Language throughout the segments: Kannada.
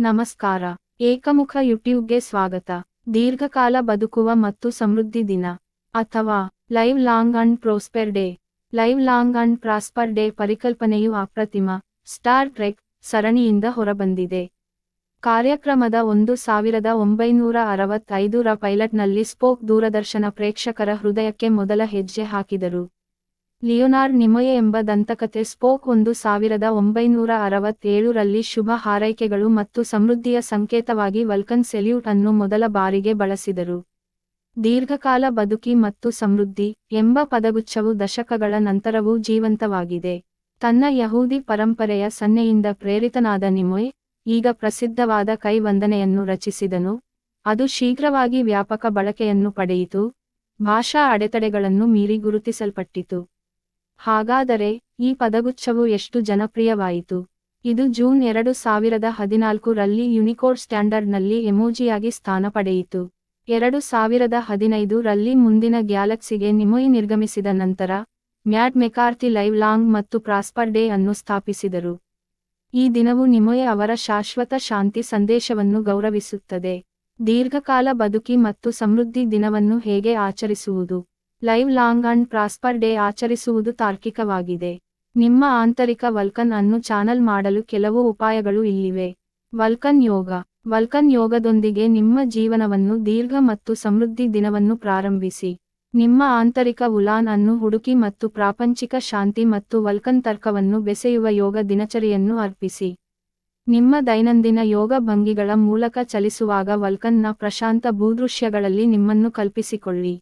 ನಮಸ್ಕಾರ. ಏಕಮುಖ ಯೂಟ್ಯೂಬ್ಗೆ ಸ್ವಾಗತ. ದೀರ್ಘಕಾಲ ಬದುಕುವ ಮತ್ತು ಸಮೃದ್ಧಿ ದಿನ. ಅಥವಾ live long and prosper day. Live long and prosper day ಪರಿಕಲ್ಪನೆಯು ಅಪ್ರತಿಮ. ಸ್ಟಾರ್ ಟ್ರೆಕ್ ಸರಣಿಯಿಂದ ಹೊರಬಂದಿದೆ. ಕಾರ್ಯಕ್ರಮದ ಒಂದು ಸಾವಿರದ ಒಂಬೈನೂರ ಅರವತ್ತೈದರ ಪೈಲಟ್ನಲ್ಲಿ ಸ್ಪೋಕ್ ದೂರದರ್ಶನ ಪ್ರೇಕ್ಷಕರ ಹೃದಯಕ್ಕೆ ಮೊದಲ ಹೆಜ್ಜೆ ಹಾಕಿದರು. ಲಿಯೋನಾರ್ಡ್ ನಿಮೊಯೆ ಎಂಬ ದಂತಕತೆ ಸ್ಪೋಕ್ ಒಂದು ಸಾವಿರದ ಒಂಬೈನೂರ ಅರವತ್ತೇಳರಲ್ಲಿ ಶುಭ ಹಾರೈಕೆಗಳು ಮತ್ತು ಸಮೃದ್ಧಿಯ ಸಂಕೇತವಾಗಿ ವಲ್ಕನ್ ಸೆಲ್ಯೂಟ್ ಅನ್ನು ಮೊದಲ ಬಾರಿಗೆ ಬಳಸಿದರು. ದೀರ್ಘಕಾಲ ಬದುಕಿ ಮತ್ತು ಸಮೃದ್ಧಿ ಎಂಬ ಪದಗುಚ್ಛವು ದಶಕಗಳ ನಂತರವೂ ಜೀವಂತವಾಗಿದೆ. ತನ್ನ ಯಹೂದಿ ಪರಂಪರೆಯ ಸನ್ನೆಯಿಂದ ಪ್ರೇರಿತನಾದ ನಿಮೊಯ್ ಈಗ ಪ್ರಸಿದ್ಧವಾದ ಕೈವಂದನೆಯನ್ನು ರಚಿಸಿದನು. ಅದು ಶೀಘ್ರವಾಗಿ ವ್ಯಾಪಕ ಬಳಕೆಯನ್ನು ಪಡೆಯಿತು. ಭಾಷಾ ಅಡೆತಡೆಗಳನ್ನು ಮೀರಿ ಗುರುತಿಸಲ್ಪಟ್ಟಿತು. ಹಾಗಾದರೆ ಈ ಪದಗುಚ್ಛವು ಎಷ್ಟು ಜನಪ್ರಿಯವಾಯಿತು? ಇದು ಜೂನ್ ಎರಡು ಸಾವಿರದ ಹದಿನಾಲ್ಕು ರಲ್ಲಿ ಯುನಿಕೋಡ್ ಸ್ಟ್ಯಾಂಡರ್ಡ್ನಲ್ಲಿ ಎಮೋಜಿಯಾಗಿ ಸ್ಥಾನ ಪಡೆಯಿತು. ಎರಡು ಸಾವಿರದ ಹದಿನೈದು ರಲ್ಲಿ ಮುಂದಿನ ಗ್ಯಾಲಕ್ಸಿಗೆ ನಿಮೊಯ್ ನಿರ್ಗಮಿಸಿದ ನಂತರ, ಮ್ಯಾಟ್ ಮೆಕಾರ್ತಿ ಲೈವ್ ಲಾಂಗ್ ಮತ್ತು ಪ್ರಾಸ್ಪರ್ ಡೇ ಅನ್ನು ಸ್ಥಾಪಿಸಿದರು. ಈ ದಿನವು ನಿಮೊಯೆ ಅವರ ಶಾಶ್ವತ ಶಾಂತಿ ಸಂದೇಶವನ್ನು ಗೌರವಿಸುತ್ತದೆ. ದೀರ್ಘಕಾಲ ಬದುಕಿ ಮತ್ತು ಸಮೃದ್ಧಿ ದಿನವನ್ನು ಹೇಗೆ ಆಚರಿಸುವುದು? Live long and prosper day ಆಚರಿಸುವುದು ತಾರ್ಕಿಕವಾಗಿದೆ. ನಿಮ್ಮ ಆಂತರಿಕ ವಲ್ಕನ್ ಅನ್ನು ಚಾನಲ್ ಮಾಡಲು ಕೆಲವು ಉಪಾಯಗಳು ಇಲ್ಲಿವೆ. ವಲ್ಕನ್ ಯೋಗ. ವಲ್ಕನ್ ಯೋಗದೊಂದಿಗೆ ನಿಮ್ಮ ಜೀವನವನ್ನು ದೀರ್ಘ ಮತ್ತು ಸಮೃದ್ಧಿ ದಿನವನ್ನು ಪ್ರಾರಂಭಿಸಿ. ನಿಮ್ಮ ಆಂತರಿಕ ಉಲಾನ್ ಅನ್ನು ಹುಡುಕಿ ಮತ್ತು ಪ್ರಾಪಂಚಿಕ ಶಾಂತಿ ಮತ್ತು ವಲ್ಕನ್ ತರ್ಕವನ್ನು ಬೆಸೆಯುವ ಯೋಗ ದಿನಚರಿಯನ್ನು ಅರ್ಪಿಸಿ. ನಿಮ್ಮ ದೈನಂದಿನ ಯೋಗ ಭಂಗಿಗಳ ಮೂಲಕ ಚಲಿಸುವಾಗ ವಲ್ಕನ್ನ ಪ್ರಶಾಂತ ಭೂದೃಶ್ಯಗಳಲ್ಲಿ ನಿಮ್ಮನ್ನು ಕಲ್ಪಿಸಿಕೊಳ್ಳಿ.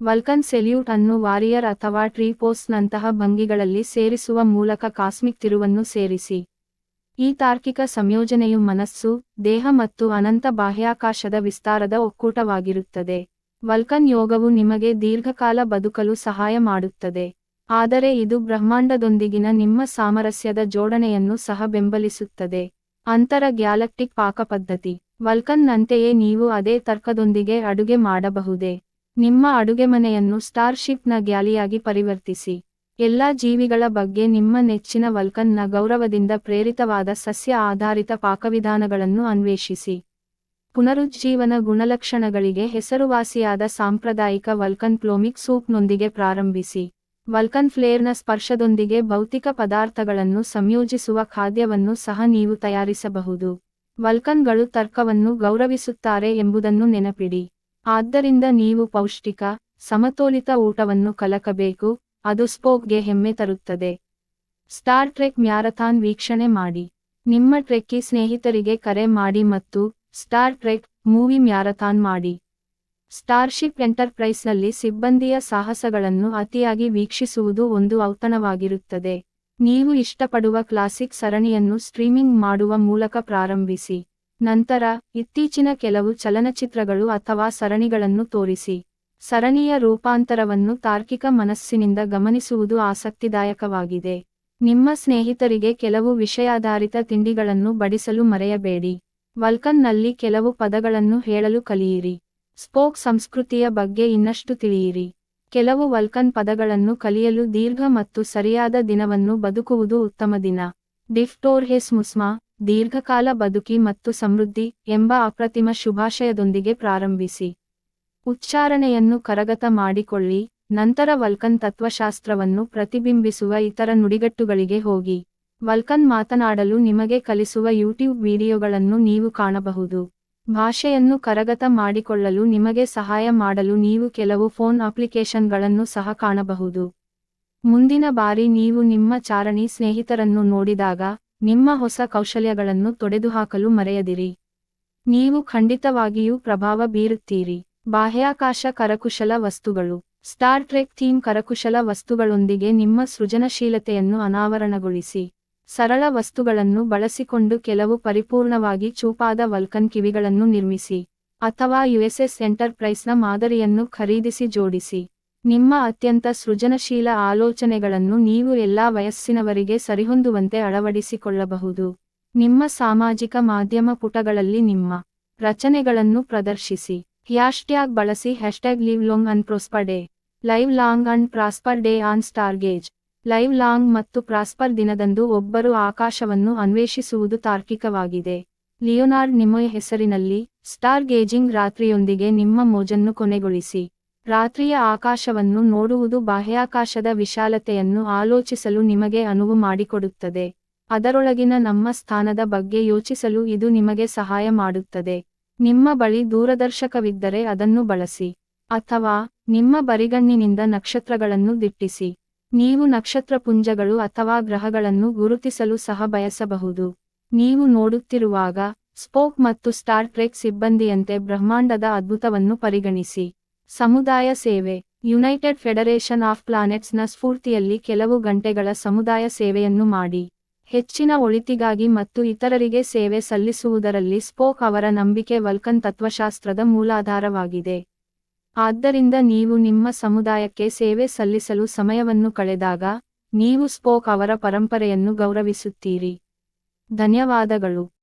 ವಲ್ಕನ್ ಸೆಲ್ಯೂಟ್ ಅನ್ನು ವಾರಿಯರ್ ಅಥವಾ ಟ್ರೀಪೋಸ್ನಂತಹ ಭಂಗಿಗಳಲ್ಲಿ ಸೇರಿಸುವ ಮೂಲಕ ಕಾಸ್ಮಿಕ್ ತಿರುವನ್ನು ಸೇರಿಸಿ. ಈ ತಾರ್ಕಿಕ ಸಂಯೋಜನೆಯು ಮನಸ್ಸು, ದೇಹ ಮತ್ತು ಅನಂತ ಬಾಹ್ಯಾಕಾಶದ ವಿಸ್ತಾರದ ಒಕ್ಕೂಟವಾಗಿರುತ್ತದೆ. ವಲ್ಕನ್ ಯೋಗವು ನಿಮಗೆ ದೀರ್ಘಕಾಲ ಬದುಕಲು ಸಹಾಯ ಮಾಡುತ್ತದೆ. ಆದರೆ ಇದು ಬ್ರಹ್ಮಾಂಡದೊಂದಿಗಿನ ನಿಮ್ಮ ಸಾಮರಸ್ಯದ ಜೋಡಣೆಯನ್ನು ಸಹ ಬೆಂಬಲಿಸುತ್ತದೆ. ಅಂತರ ಗ್ಯಾಲಕ್ಟಿಕ್ ಪಾಕಪದ್ಧತಿ. ವಲ್ಕನ್ನಂತೆಯೇ ನೀವು ಅದೇ ತರ್ಕದೊಂದಿಗೆ ಅಡುಗೆ ಮಾಡಬಹುದೇ? ನಿಮ್ಮ ಅಡುಗೆಮನೆಯನ್ನು ಸ್ಟಾರ್ಶಿಪ್ನ ಗ್ಯಾಲಿಯಾಗಿ ಪರಿವರ್ತಿಸಿ. ಎಲ್ಲಾ ಜೀವಿಗಳ ಬಗ್ಗೆ ನಿಮ್ಮ ನೆಚ್ಚಿನ ವಲ್ಕನ್ನ ಗೌರವದಿಂದ ಪ್ರೇರಿತವಾದ ಸಸ್ಯ ಆಧಾರಿತ ಪಾಕವಿಧಾನಗಳನ್ನು ಅನ್ವೇಷಿಸಿ. ಪುನರುಜ್ಜೀವನ ಗುಣಲಕ್ಷಣಗಳಿಗೆ ಹೆಸರುವಾಸಿಯಾದ ಸಾಂಪ್ರದಾಯಿಕ ವಲ್ಕನ್ ಪ್ಲೋಮಿಕ್ ಸೂಪ್ನೊಂದಿಗೆ ಪ್ರಾರಂಭಿಸಿ. ವಲ್ಕನ್ ಫ್ಲೇರ್ನ ಸ್ಪರ್ಶದೊಂದಿಗೆ ಭೌತಿಕ ಪದಾರ್ಥಗಳನ್ನು ಸಂಯೋಜಿಸುವ ಖಾದ್ಯವನ್ನು ಸಹ ನೀವು ತಯಾರಿಸಬಹುದು. ವಲ್ಕನ್ಗಳು ತರ್ಕವನ್ನು ಗೌರವಿಸುತ್ತಾರೆ ಎಂಬುದನ್ನು ನೆನಪಿಡಿ. ಆದ್ದರಿಂದ ನೀವು ಪೌಷ್ಟಿಕ, ಸಮತೋಲಿತ ಊಟವನ್ನು ಕಲಕಬೇಕು, ಅದು ಸ್ಪೋಕ್ಗೆ ಹೆಮ್ಮೆ ತರುತ್ತದೆ. ಸ್ಟಾರ್ ಟ್ರೆಕ್ ಮ್ಯಾರಥಾನ್ ವೀಕ್ಷಣೆ ಮಾಡಿ. ನಿಮ್ಮ ಟ್ರೆಕ್ಕಿ ಸ್ನೇಹಿತರಿಗೆ ಕರೆ ಮಾಡಿ ಮತ್ತು ಸ್ಟಾರ್ ಟ್ರೆಕ್ ಮೂವಿ ಮ್ಯಾರಥಾನ್ ಮಾಡಿ. ಸ್ಟಾರ್ಶಿಪ್ ಎಂಟರ್ಪ್ರೈಸ್ನಲ್ಲಿ ಸಿಬ್ಬಂದಿಯ ಸಾಹಸಗಳನ್ನು ಅತಿಯಾಗಿ ವೀಕ್ಷಿಸುವುದು ಒಂದು ಔತಣವಾಗಿರುತ್ತದೆ. ನೀವು ಇಷ್ಟಪಡುವ ಕ್ಲಾಸಿಕ್ ಸರಣಿಯನ್ನು ಸ್ಟ್ರೀಮಿಂಗ್ ಮಾಡುವ ಮೂಲಕ ಪ್ರಾರಂಭಿಸಿ. ನಂತರ, ಇತ್ತೀಚಿನ ಕೆಲವು ಚಲನಚಿತ್ರಗಳು ಅಥವಾ ಸರಣಿಗಳನ್ನು ತೋರಿಸಿ. ಸರಣಿಯ ರೂಪಾಂತರವನ್ನು ತಾರ್ಕಿಕ ಮನಸ್ಸಿನಿಂದ ಗಮನಿಸುವುದು ಆಸಕ್ತಿದಾಯಕವಾಗಿದೆ. ನಿಮ್ಮ ಸ್ನೇಹಿತರಿಗೆ ಕೆಲವು ವಿಷಯಾಧಾರಿತ ತಿಂಡಿಗಳನ್ನು ಬಡಿಸಲು ಮರೆಯಬೇಡಿ. ವಲ್ಕನ್ನಲ್ಲಿ ಕೆಲವು ಪದಗಳನ್ನು ಹೇಳಲು ಕಲಿಯಿರಿ. ಸ್ಪೋಕ್ ಸಂಸ್ಕೃತಿಯ ಬಗ್ಗೆ ಇನ್ನಷ್ಟು ತಿಳಿಯಿರಿ. ಕೆಲವು ವಲ್ಕನ್ ಪದಗಳನ್ನು ಕಲಿಯಲು ದೀರ್ಘ ಮತ್ತು ಸರಿಯಾದ ದಿನವನ್ನು ಬದುಕುವುದು ಉತ್ತಮ ದಿನ. ಡಿಫ್ಟೋರ್ಹೆಸ್ ಮುಸ್ಮಾ ದೀರ್ಘಕಾಲ ಬದುಕಿ ಮತ್ತು ಸಮೃದ್ಧಿ ಎಂಬ ಅಪ್ರತಿಮ ಶುಭಾಶಯದೊಂದಿಗೆ ಪ್ರಾರಂಭಿಸಿ. ಉಚ್ಚಾರಣೆಯನ್ನು ಕರಗತ ಮಾಡಿಕೊಳ್ಳಿ, ನಂತರ ವಲ್ಕನ್ ತತ್ವಶಾಸ್ತ್ರವನ್ನು ಪ್ರತಿಬಿಂಬಿಸುವ ಇತರ ನುಡಿಗಟ್ಟುಗಳಿಗೆ ಹೋಗಿ. ವಲ್ಕನ್ ಮಾತನಾಡಲು ನಿಮಗೆ ಕಲಿಸುವ ಯೂಟ್ಯೂಬ್ ವಿಡಿಯೋಗಳನ್ನು ನೀವು ಕಾಣಬಹುದು. ಭಾಷೆಯನ್ನು ಕರಗತ ಮಾಡಿಕೊಳ್ಳಲು ನಿಮಗೆ ಸಹಾಯ ಮಾಡಲು ನೀವು ಕೆಲವು ಫೋನ್ ಅಪ್ಲಿಕೇಶನ್ಗಳನ್ನು ಸಹ ಕಾಣಬಹುದು. ಮುಂದಿನ ಬಾರಿ ನೀವು ನಿಮ್ಮ ಚಾರಣಿ ಸ್ನೇಹಿತರನ್ನು ನೋಡಿದಾಗ ನಿಮ್ಮ ಹೊಸ ಕೌಶಲ್ಯಗಳನ್ನು ತೊಡೆದುಹಾಕಲು ಮರೆಯದಿರಿ. ನೀವು ಖಂಡಿತವಾಗಿಯೂ ಪ್ರಭಾವ ಬೀರುತ್ತೀರಿ. ಬಾಹ್ಯಾಕಾಶ ಕರಕುಶಲ ವಸ್ತುಗಳು. ಸ್ಟಾರ್ ಟ್ರೆಕ್ ಥೀಮ್ ಕರಕುಶಲ ವಸ್ತುಗಳೊಂದಿಗೆ ನಿಮ್ಮ ಸೃಜನಶೀಲತೆಯನ್ನು ಅನಾವರಣಗೊಳಿಸಿ. ಸರಳ ವಸ್ತುಗಳನ್ನು ಬಳಸಿಕೊಂಡು ಕೆಲವು ಪರಿಪೂರ್ಣವಾಗಿ ಚೂಪಾದ ವಲ್ಕನ್ ಕಿವಿಗಳನ್ನು ನಿರ್ಮಿಸಿ. ಅಥವಾ ಯುಎಸ್ಎಸ್ ಎಂಟರ್ಪ್ರೈಸ್ನ ಮಾದರಿಯನ್ನು ಖರೀದಿಸಿ ಜೋಡಿಸಿ. ನಿಮ್ಮ ಅತ್ಯಂತ ಸೃಜನಶೀಲ ಆಲೋಚನೆಗಳನ್ನು ನೀವು ಎಲ್ಲಾ ವಯಸ್ಸಿನವರಿಗೆ ಸರಿಹೊಂದುವಂತೆ ಅಳವಡಿಸಿಕೊಳ್ಳಬಹುದು. ನಿಮ್ಮ ಸಾಮಾಜಿಕ ಮಾಧ್ಯಮ ಪುಟಗಳಲ್ಲಿ ನಿಮ್ಮ ರಚನೆಗಳನ್ನು ಪ್ರದರ್ಶಿಸಿ. ಹ್ಯಾಶ್ಟ್ಯಾಗ್ ಬಳಸಿ hashtag live long and prosper day. Live long and prosper day on stargaze live long ಮತ್ತು ಪ್ರಾಸ್ಪರ್ ದಿನದಂದು ಒಬ್ಬರು ಆಕಾಶವನ್ನು ಅನ್ವೇಷಿಸುವುದು ತಾರ್ಕಿಕವಾಗಿದೆ. ಲಿಯೋನಾರ್ಡ್ ನಿಮೊಯ್ ಹೆಸರಿನಲ್ಲಿ ಸ್ಟಾರ್ ಗೇಜಿಂಗ್ ರಾತ್ರಿಯೊಂದಿಗೆ ನಿಮ್ಮ ಮೋಜನ್ನು ಕೊನೆಗೊಳಿಸಿ. ರಾತ್ರಿಯ ಆಕಾಶವನ್ನು ನೋಡುವುದು ಬಾಹ್ಯಾಕಾಶದ ವಿಶಾಲತೆಯನ್ನು ಆಲೋಚಿಸಲು ನಿಮಗೆ ಅನುವು ಮಾಡಿಕೊಡುತ್ತದೆ. ಅದರೊಳಗಿನ ನಮ್ಮ ಸ್ಥಾನದ ಬಗ್ಗೆ ಯೋಚಿಸಲು ಇದು ನಿಮಗೆ ಸಹಾಯ ಮಾಡುತ್ತದೆ. ನಿಮ್ಮ ಬಳಿ ದೂರದರ್ಶಕವಿದ್ದರೆ ಅದನ್ನು ಬಳಸಿ. ಅಥವಾ, ನಿಮ್ಮ ಬರಿಗಣ್ಣಿನಿಂದ ನಕ್ಷತ್ರಗಳನ್ನು ದಿಟ್ಟಿಸಿ. ನೀವು ನಕ್ಷತ್ರಪುಂಜಗಳು ಅಥವಾ ಗ್ರಹಗಳನ್ನು ಗುರುತಿಸಲು ಸಹ ಬಯಸಬಹುದು. ನೀವು ನೋಡುತ್ತಿರುವಾಗ, ಸ್ಪೋಕ್ ಮತ್ತು ಸ್ಟಾರ್ ಟ್ರೆಕ್ ಸಿಬ್ಬಂದಿಯಂತೆ ಬ್ರಹ್ಮಾಂಡದ ಅದ್ಭುತವನ್ನು ಪರಿಗಣಿಸಿ. ಸಮುದಾಯ ಸೇವೆ, ಯುನೈಟೆಡ್ ಫೆಡರೇಷನ್ ಆಫ್ ಪ್ಲಾನೆಟ್ಸ್ನ ಸ್ಫೂರ್ತಿಯಲ್ಲಿ ಕೆಲವು ಗಂಟೆಗಳ ಸಮುದಾಯ ಸೇವೆಯನ್ನು ಮಾಡಿ. ಹೆಚ್ಚಿನ ಒಳಿತಿಗಾಗಿ ಮತ್ತು ಇತರರಿಗೆ ಸೇವೆ ಸಲ್ಲಿಸುವುದರಲ್ಲಿ ಸ್ಪೋಕ್ ಅವರ ನಂಬಿಕೆ ವಲ್ಕನ್ ತತ್ವಶಾಸ್ತ್ರದ ಮೂಲಾಧಾರವಾಗಿದೆ. ಆದ್ದರಿಂದ ನೀವು ನಿಮ್ಮ ಸಮುದಾಯಕ್ಕೆ ಸೇವೆ ಸಲ್ಲಿಸಲು ಸಮಯವನ್ನು ಕಳೆದಾಗ, ನೀವು ಸ್ಪೋಕ್ ಅವರ ಪರಂಪರೆಯನ್ನು ಗೌರವಿಸುತ್ತೀರಿ. ಧನ್ಯವಾದಗಳು.